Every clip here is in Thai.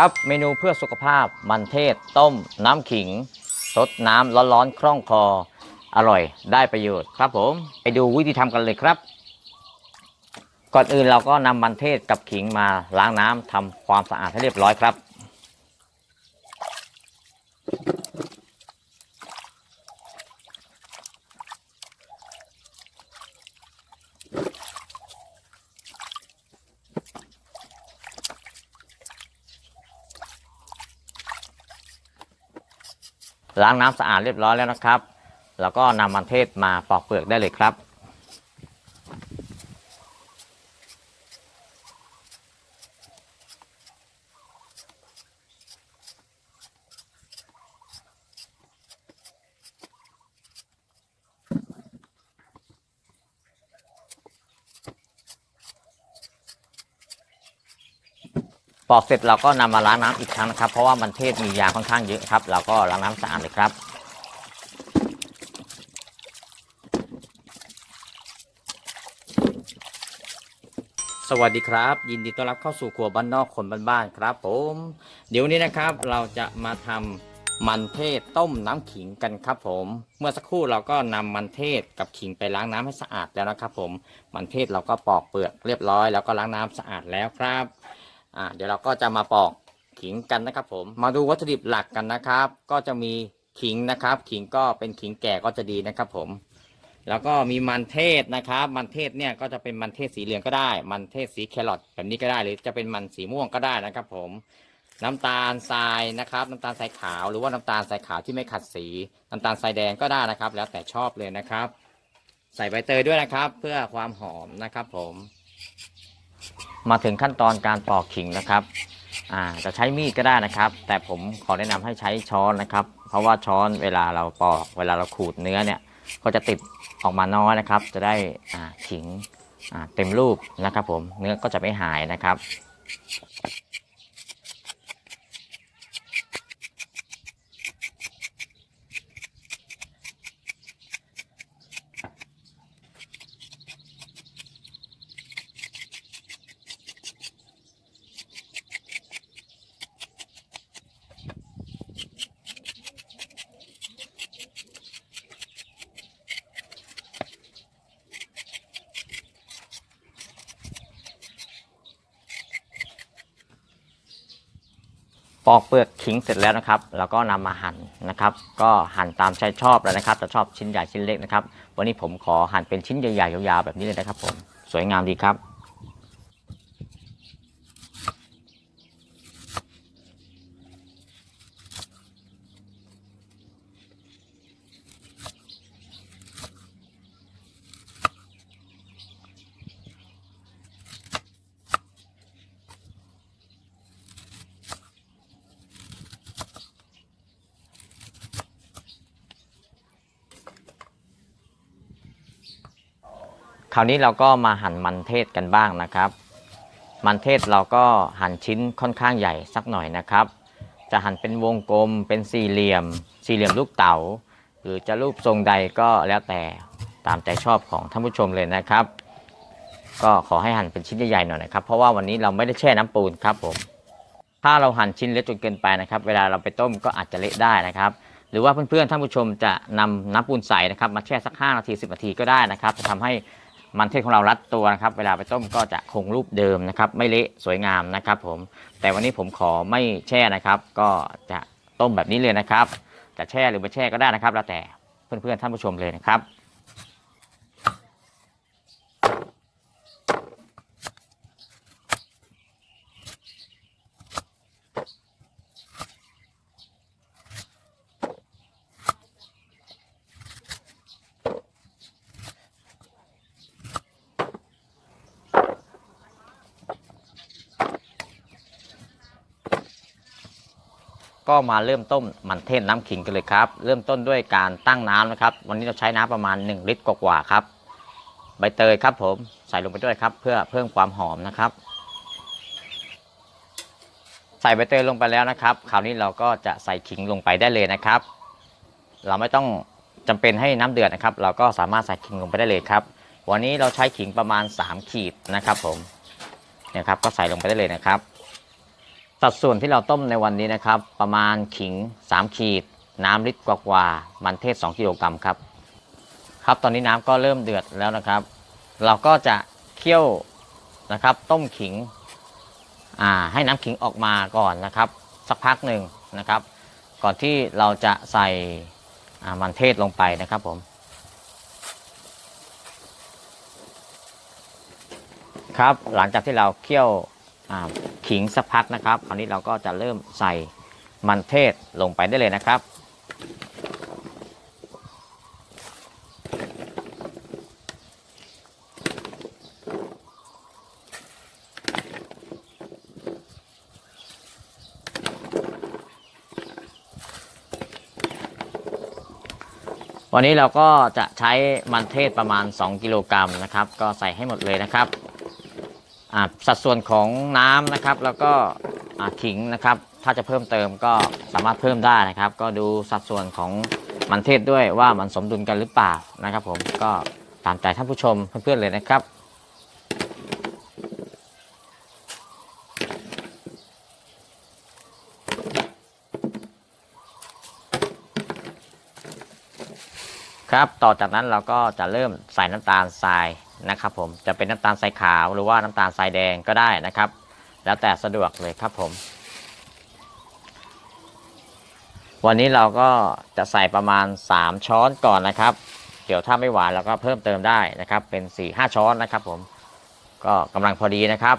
ครับเมนูเพื่อสุขภาพมันเทศ ต้ม น้ำขิง สดน้ำร้อนๆคล่องคอ อร่อยได้ประโยชน์ครับผม ไปดูวิธีทำกันเลยครับ ก่อนอื่นเราก็นำมันเทศกับขิงมาล้างน้ำทำความสะอาดให้เรียบร้อยครับ ล้างน้ำสะอาดเรียบร้อยแล้วนะครับ แล้วก็นำมันเทศมาปอกเปลือกได้เลยครับ ปอกเสร็จเราก็นำมาล้างน้ำอีกครั้งนะครับ เพราะว่ามันเทศมียาค่อนข้างเยอะครับ เราก็ล้างน้ำสะอาดเลยครับ สวัสดีครับ ยินดีต้อนรับเข้าสู่ครัวบ้านนอกคนบ้านๆครับ ผม เดี๋ยวนี้นะครับเราจะมาทำมันเทศต้มน้ำขิงกันครับผม เมื่อสักครู่เราก็นำมันเทศกับขิงไปล้างน้ำให้สะอาดแล้วนะครับ ผม มันเทศเราก็ปอกเปลือกเรียบร้อย แล้วก็ล้างน้ำสะอาดแล้วครับ อ่าเดี๋ยวเราก็จะมาปอกขิงกันนะครับ ผม มาดูวัตถุดิบหลักกันนะครับ ก็จะมีขิงนะครับ ขิงก็เป็นขิงแก่ก็จะดีนะครับ ผม แล้วก็มีมันเทศนะครับ มันเทศเนี่ยก็จะเป็นมันเทศสีเหลืองก็ได้ มันเทศสีแครอทแบบนี้ก็ได้หรือจะเป็นมันสีม่วงก็ได้นะครับ ผมน้ำตาลทรายนะครับ น้ำตาลทรายขาวหรือว่าน้ำตาลทรายขาวที่ไม่ขัดสี น้ำตาลทรายแดงก็ได้นะครับ แล้วแต่ชอบเลยนะครับ ใส่ใบเตยด้วยนะครับ เพื่อความหอมนะครับ ผม มาถึงขั้นตอนการปอกขิงนะครับอ่าจะใช้มีดก็ได้นะครับ แต่ผมขอแนะนำให้ใช้ช้อนนะครับ เพราะว่าช้อนเวลาเราปอก เวลาเราขูดเนื้อเนี่ยก็จะติดออกมาน้อยนะครับ จะได้อ่าขิงอ่าเต็มรูปนะครับผมเนื้อก็จะไม่หายนะครับ ปอกเปลือกขิงเสร็จแล้วนะครับ แล้วก็นำมาหั่นนะครับ ก็หั่นตามใจชอบแล้วนะครับจะชอบชิ้นใหญ่ชิ้นเล็กนะครับ วันนี้ผมขอหั่นเป็นชิ้นใหญ่ๆยาวๆแบบนี้เลยนะครับผม สวยงามดีครับ คราวนี้เราก็มาหั่นมันเทศกันบ้างนะครับ มันเทศเราก็หั่นชิ้นค่อนข้างใหญ่สักหน่อยนะครับ จะหั่นเป็นวงกลมเป็นสี่เหลี่ยม สี่เหลี่ยมลูกเต๋า หรือจะรูปทรงใดก็แล้วแต่ตามใจชอบของท่านผู้ชมเลยนะครับ ก็ขอให้หั่นเป็นชิ้นใหญ่ๆหน่อยนะครับ เพราะว่าวันนี้เราไม่ได้แช่น้ำปูนครับผมถ้าเราหั่นชิ้นเล็กจนเกินไปนะครับ เวลาเราไปต้มก็อาจจะเละได้นะครับ หรือว่าเพื่อนๆท่านผู้ชมจะนำน้ำปูนใสนะครับ มาแช่สัก 5 นาที 10 นาทีก็ได้นะครับ จะทำให้ มันเทศของเรารัดตัวนะครับ เวลาไปต้มก็จะคงรูปเดิมนะครับ ไม่เละสวยงามนะครับ ผม แต่วันนี้ผมขอไม่แช่นะครับ ก็จะต้มแบบนี้เลยนะครับ จะแช่หรือไม่แช่ก็ได้นะครับ แล้วแต่เพื่อนๆท่านผู้ชมเลยนะครับ ก็มาเริ่มต้มมันเทศน้ำขิงกันเลยครับ เริ่มต้นด้วยการตั้งน้ำนะครับ วันนี้เราใช้น้ำประมาณ 1 ลิตรกว่าๆครับ ใบเตยครับผมใส่ลงไปด้วยครับ เพื่อเพิ่มความหอมนะครับ ใส่ใบเตยลงไปแล้วนะครับ คราวนี้เราก็จะใส่ขิงลงไปได้เลยนะครับ เราไม่ต้องจำเป็นให้น้ำเดือดนะครับ เราก็สามารถใส่ขิงลงไปได้เลยครับ วันนี้เราใช้ขิงประมาณ 3 ขีดนะครับผมเนี่ยครับก็ใส่ลงไปได้เลยนะครับ สัดส่วนที่เราต้มในวันนี้นะครับ ประมาณขิง 3 ขีด น้ำลิตรกว่ามันเทศ 2 กิโลกรัมครับ ครับตอนนี้น้ำก็เริ่มเดือดแล้วนะครับ เราก็จะเคี่ยวนะครับต้มขิงอ่าให้น้ำขิงออกมาก่อนนะครับ สักพักหนึ่งนะครับ ก่อนที่เราจะใส่มันเทศลงไปนะครับผมครับหลังจากที่เราเคี่ยว ขิงสักพักนะครับ คราวนี้เราก็จะเริ่มใส่มันเทศลงไปได้เลยนะครับ วันนี้เราก็จะใช้มันเทศประมาณ 2 กิโลกรัมนะครับ ก็ใส่ให้หมดเลยนะครับ สัดส่วนของน้ำนะครับ แล้วก็ขิงนะครับ ถ้าจะเพิ่มเติมก็สามารถเพิ่มได้นะครับ ก็ดูสัดส่วนของมันเทศด้วยว่ามันสมดุลกันหรือเปล่านะครับ ผมก็ตามใจท่านผู้ชมเพื่อนๆเลยนะครับครับ ต่อจากนั้นเราก็จะเริ่มใส่น้ำตาลทราย นะครับผมจะเป็นน้ำตาลทรายขาวหรือว่าน้ำตาลทรายแดงก็ได้นะครับ แล้วแต่สะดวกเลยครับผม วันนี้เราก็จะใส่ประมาณ 3 ช้อนก่อนนะครับ เดี๋ยวถ้าไม่หวานเราก็เพิ่มเติมได้นะครับ เป็น 4-5 ช้อนนะครับผมก็กำลังพอดีนะครับ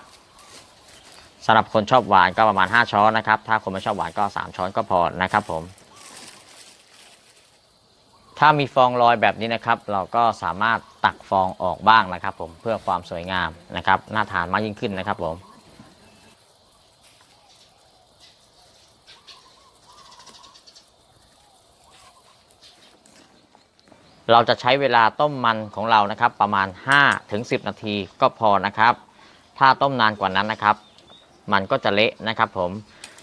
สำหรับคนชอบหวานก็ประมาณ 5 ช้อนนะครับ ถ้าคนไม่ชอบหวานก็ 3 ช้อนก็พอนะครับผม ถ้ามีฟองลอยแบบนี้นะครับ เราก็สามารถตักฟองออกบ้างนะครับ ผมเพื่อความสวยงามนะครับน่าทานมากยิ่งขึ้นนะครับผมเราจะใช้เวลาต้มมันของเรานะครับ ประมาณ 5-10นาทีก็พอนะครับ ถ้าต้มนานกว่านั้นนะครับ มันก็จะเละนะครับ ผม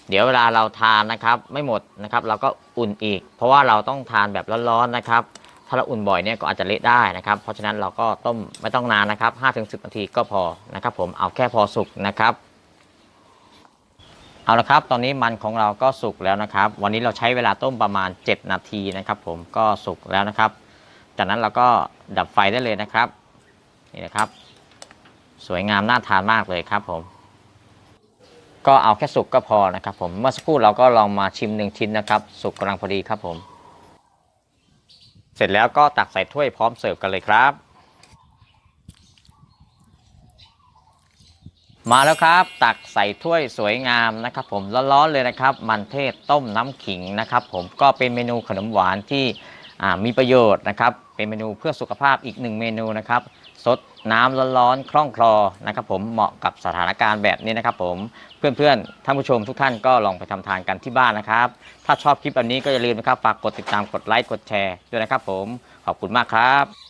เดี๋ยวเวลาเราทานนะครับ ไม่หมดนะครับ เราก็ อุ่นอีก เพราะว่าเราต้องทานแบบร้อนๆนะครับ ถ้าเราอุ่นบ่อยเนี่ยก็อาจจะเละได้นะครับ เพราะฉะนั้นเราก็ต้มไม่ต้องนานนะครับ5-10นาทีก็พอนะครับผมเอาแค่พอสุกนะครับเอาละครับ ตอนนี้มันของเราก็สุกแล้วนะครับ วันนี้เราใช้เวลาต้มประมาณ 7 นาทีนะครับ ผมก็สุกแล้วนะครับ จากนั้นเราก็ดับไฟได้เลยนะครับ นี่นะครับ สวยงามน่าทานมากเลยครับผม ก็เอาแค่สุกก็พอนะครับผมเมื่อสักครู่เราก็ลองมาชิมหนึ่งชิ้นนะครับ สุกกำลังพอดีครับผม เสร็จแล้วก็ตักใส่ถ้วยพร้อมเสิร์ฟกันเลยครับ มาแล้วครับ ตักใส่ถ้วยสวยงามนะครับ ผมร้อนๆเลยนะครับ มันเทศต้มน้ำขิงนะครับ ผมก็เป็นเมนูขนมหวานที่ มีประโยชน์นะครับ เป็นเมนูเพื่อสุขภาพอีกหนึ่งเมนูนะครับสดน้ำร้อนๆคล่องคลอนะครับผมเหมาะกับสถานการณ์แบบนี้นะครับผมเพื่อนๆท่านผู้ชมทุกท่านก็ลองไปทำทานกันที่บ้านนะครับ ถ้าชอบคลิปแบบนี้ก็อย่าลืมนะครับฝากกดติดตามกดไลค์กดแชร์ด้วยนะครับผมขอบคุณมากครับ